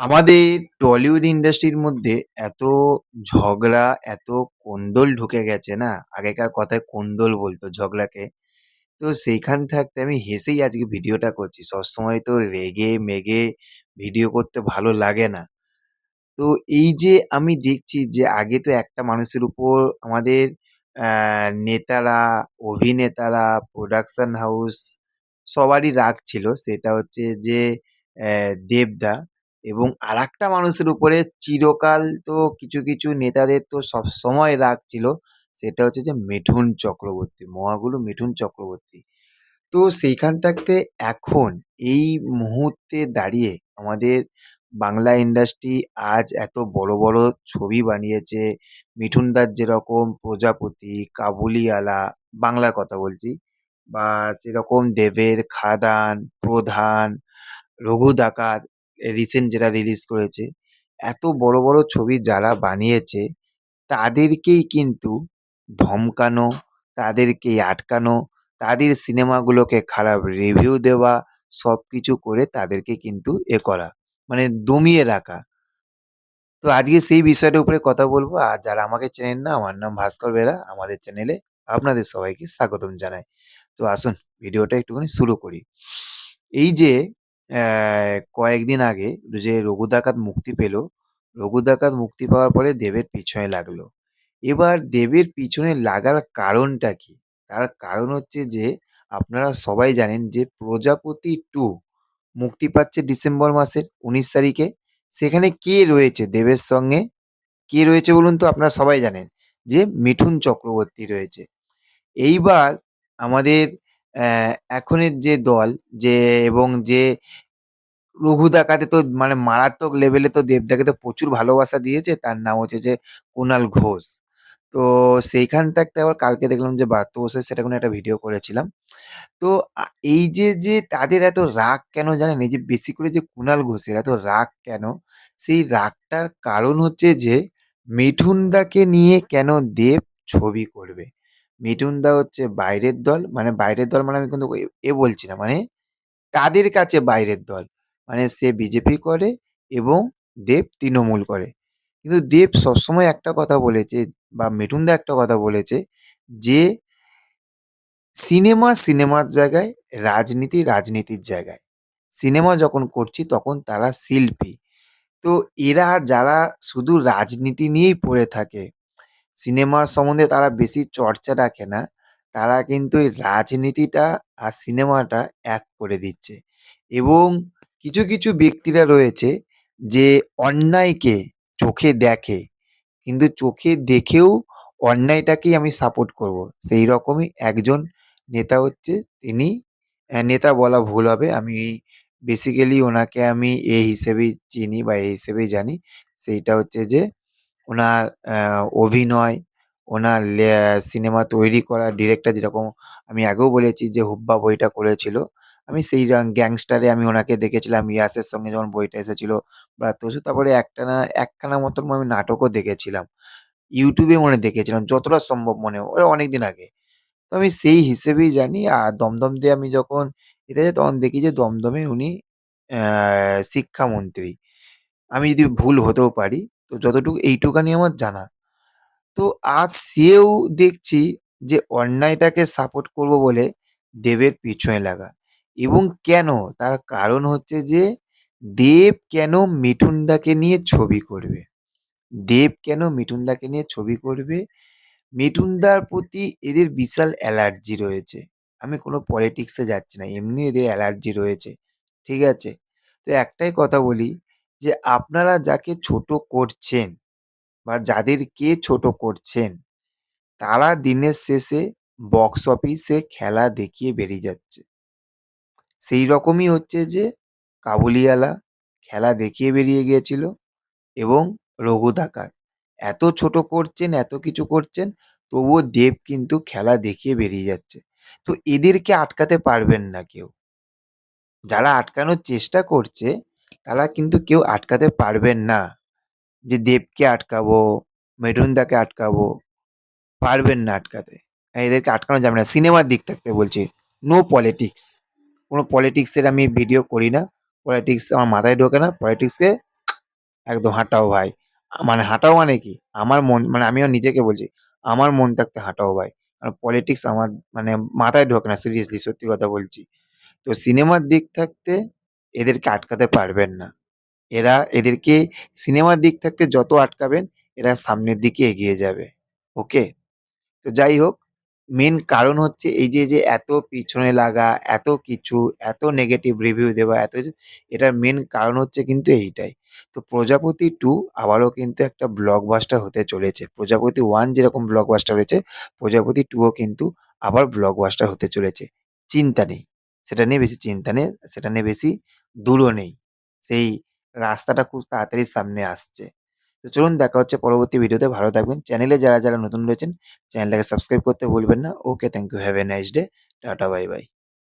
আমাদের টলিউড ইন্ডাস্ট্রির মধ্যে এত ঝগড়া, এত কোন্দল ঢুকে গেছে না, আগেকার কথায় কোন্দল বলতো ঝগড়াকে। তো সেইখান থাকতে আমি হেসেই আজকে ভিডিওটা করছি। সবসময় তো রেগে-মেগে ভিডিও করতে ভালো লাগে না। তো এই যে আমি দেখছি যে আগে তো একটা মানুষের উপর আমাদের নেতারা, অভিনেতারা, প্রোডাকশন হাউস সবারই রাগ ছিল। সেটা হচ্ছে যে দেবদা এবং আরেকটা মানুষের উপরে চিরকাল তো কিছু, কিছু নেতাদের তো সবসময় রাগ ছিল। সেটা হচ্ছে যে মিঠুন চক্রবর্তী, মহাগুরু মিঠুন চক্রবর্তী। তো সেইখান থাকতে এখন এই মুহূর্তে দাঁড়িয়ে আমাদের বাংলা ইন্ডাস্ট্রি আজ এত বড়, বড় ছবি বানিয়েছে। মিঠুনদার যেরকম 'প্রজাপতি', 'কাবুলিওয়ালা' বাংলার কথা বলছি বা সেরকম দেবের 'খাদান', 'প্রধান', 'রঘু ডাকাত' রিসেন্ট যেটা রিলিজ করেছে। এত বড়, বড় ছবি যারা বানিয়েছে তাদেরকেই কিন্তু ধমকানো, তাদেরকেই আটকানো, তাদের সিনেমাগুলোকে খারাপ রিভিউ দেওয়া, সব কিছু করে তাদেরকে কিন্তু এ করা। মানে দমিয়ে রাখা। তো আজকে সেই বিষয়টার উপরে কথা বলব। আর যারা আমাকে চেনেন না, আমার নাম ভাস্কর বেরা। আমাদের চ্যানেলে আপনাদের সবাইকে স্বাগতম জানাই। তো আসুন ভিডিওটা একটুখানি শুরু করি। এই যে কয়েকদিন আগে যে 'রঘু ডাকাত' মুক্তি পেল, 'রঘু ডাকাত' মুক্তি পাওয়ার পরে দেবের পিছনে লাগল। এবার দেবের পিছনে লাগার কারণটা কি? তার কারণ হচ্ছে যে আপনারা সবাই জানেন যে 'প্রজাপতি 2' মুক্তি পাচ্ছে ডিসেম্বর মাসের ১৯ তারিখে। সেখানে কে রয়েছে দেবের সঙ্গে? কে রয়েছে বলুন তো? আপনারা সবাই জানেন যে মিঠুন চক্রবর্তী রয়েছে। এইবার আমাদের এখনের যে দল যে এবং যে 'রঘু ডাকাতে' তো মানে মারাত্মক লেভেলে তো দেবদাকে তো প্রচুর ভালোবাসা দিয়েছে। তার নাম হচ্ছে যে কুণাল ঘোষ। তো সেইখান থাকতে আবার কালকে দেখলাম যে ব্রাত্য বসু সেটা কোনো একটা ভিডিও করেছিলাম। তো এই যে, যে তাদের এত রাগ কেন জানেন? এই যে বেশি করে যে কুনাল ঘোষের এত রাগ কেন? সেই রাগটার কারণ হচ্ছে যে মিঠুনদাকে নিয়ে কেন দেব ছবি করবে? মিঠুনদা হচ্ছে বাইরের দল, মানে বাইরের দল মানে আমি কিন্তু এ এ বলছি না। মানে তাদের কাছে বাইরের দল। মানে সে বিজেপি করে এবং দেব তৃণমূল করে। কিন্তু দেব সবসময় একটা কথা বলেছে বা মিঠুনদা একটা কথা বলেছে যে সিনেমা সিনেমার জায়গায়, রাজনীতি রাজনীতির জায়গায়। সিনেমা যখন করছি তখন তারা শিল্পী। তো এরা যারা শুধু রাজনীতি নিয়েই পড়ে থাকে, সিনেমার সম্বন্ধে তারা বেশি চর্চা রাখে না। তারা কিন্তু এই রাজনীতিটা আর সিনেমাটা এক করে দিচ্ছে। এবং কিছু, কিছু ব্যক্তিরা রয়েছে যে অন্যায়কে চোখে দেখে। কিন্তু চোখে দেখেও অন্যায়টাকেই আমি সাপোর্ট করব। সেই রকমই একজন নেতা হচ্ছে তিনি নেতা বলা ভুল হবে। আমি বেসিক্যালি ওনাকে আমি এ হিসেবেই চিনি বা এ হিসেবেই জানি। সেইটা হচ্ছে যে ওনার অভিনয়, ওনার সিনেমা তৈরি করা ডিরেক্টর যেরকম আমি আগেও বলেছি যে 'হুব্বা' বইটা করেছিল। আমি সেই গ্যাংস্টারে আমি ওনাকে দেখেছিলাম। ইয়াসের সঙ্গে যখন বইটা এসেছিল। ব্রাত্য বসু তারপরে একটানা একখানা মতন আমি নাটকও দেখেছিলাম। ইউটিউবে মনে দেখেছিলাম যতটা সম্ভব মনে ওটা অনেকদিন আগে। তো আমি সেই হিসেবেই জানি। আর দমদম দিয়ে আমি যখন এতে তখন দেখি যে দমদমে উনি শিক্ষামন্ত্রী। আমি যদি ভুল হতেও পারি। তো যতটুকু এইটুকানি আমার জানা। তো আজ সেও দেখছি যে অন্যায়টাকে সাপোর্ট করব বলে দেবের পিছনে লাগা। এবং কেন? তার কারণ হচ্ছে যে দেব কেন মিঠুনদাকে নিয়ে ছবি করবে? দেব কেন মিঠুনদাকে নিয়ে ছবি করবে? মিঠুনদার প্রতি এদের বিশাল অ্যালার্জি রয়েছে। আমি কোনো পলিটিক্স যাচ্ছি না। এমনি এদের অ্যালার্জি রয়েছে। ঠিক আছে? তো একটাই কথা বলি যে আপনারা যাকে ছোট করছেন বা যাদেরকে ছোট করছেন, তারা দিনের শেষে বক্স অফিসে খেলা দেখিয়ে বেরিয়ে যাচ্ছে। সেই রকমই হচ্ছে যে 'কাবুলিওয়ালা' খেলা দেখিয়ে বেরিয়ে গিয়েছিল এবং ডাকাত' এত ছোট করছেন, এত কিছু করছেন, তবুও দেব কিন্তু খেলা দেখিয়ে বেরিয়ে যাচ্ছে। তো এদেরকে আটকাতে পারবেন না কেউ। যারা আটকানোর চেষ্টা করছে, তারা কিন্তু কেউ আটকাতে পারবেন না। যে দেবকে আটকাবো, মিঠুনদাকে আটকাবো, পারবেন না আটকাতে। এদেরকে আটকানো যাবে না। সিনেমার দিক থাকতে বলছি। No politics. কোনো পলিটিক্সের আমি ভিডিও করি না। পলিটিক্স আমার মাথায় ঢোকে না। পলিটিক্সকে একদম হাঁটাও ভাই। মানে হাঁটাও মানে কি? আমার মন মানে আমিও নিজেকে বলছি, আমার মন থাকতে হাঁটাও ভাই। কারণ পলিটিক্স আমার মানে মাথায় ঢোকে না সিরিয়াসলি সত্যি কথা বলছি। তো সিনেমার দিক থাকতে এদেরকে আটকাতে পারবেন না। এরা এদেরকে সিনেমার দিক থাকতে যত আটকাবেন এরা সামনের দিকে এগিয়ে যাবে। ওকে? তো যাই হোক, মেন কারণ হচ্ছে এই যে, যে এত পিছনে লাগা, এত কিছু, এত নেগেটিভ রিভিউ দেওয়া, এত এটার মেন কারণ হচ্ছে কিন্তু এইটাই। তো 'প্রজাপতি টু আবারও কিন্তু একটা ব্লকবাস্টার হতে চলেছে। 'প্রজাপতি ওয়ান যেরকম ব্লকবাস্টার হয়েছে, 'প্রজাপতি টুও কিন্তু আবার ব্লকবাস্টার হতে চলেছে। চিন্তা নেই। সেটা নিয়ে বেশি চিন্তা নেই, সেটা নিয়ে বেশি দূরও নেই। সেই রাস্তাটা খুব তাড়াতাড়ি সামনে আসছে। তো চলুন দেখা হচ্ছে পরবর্তী ভিডিওতে। ভালো থাকবেন। চ্যানেলে যারা, যারা নতুন রয়েছেন চ্যানেলটাকে সাবস্ক্রাইব করতে ভুলবেন না। Okay, thank you. Have a nice day. Ta-ta, bye, bye.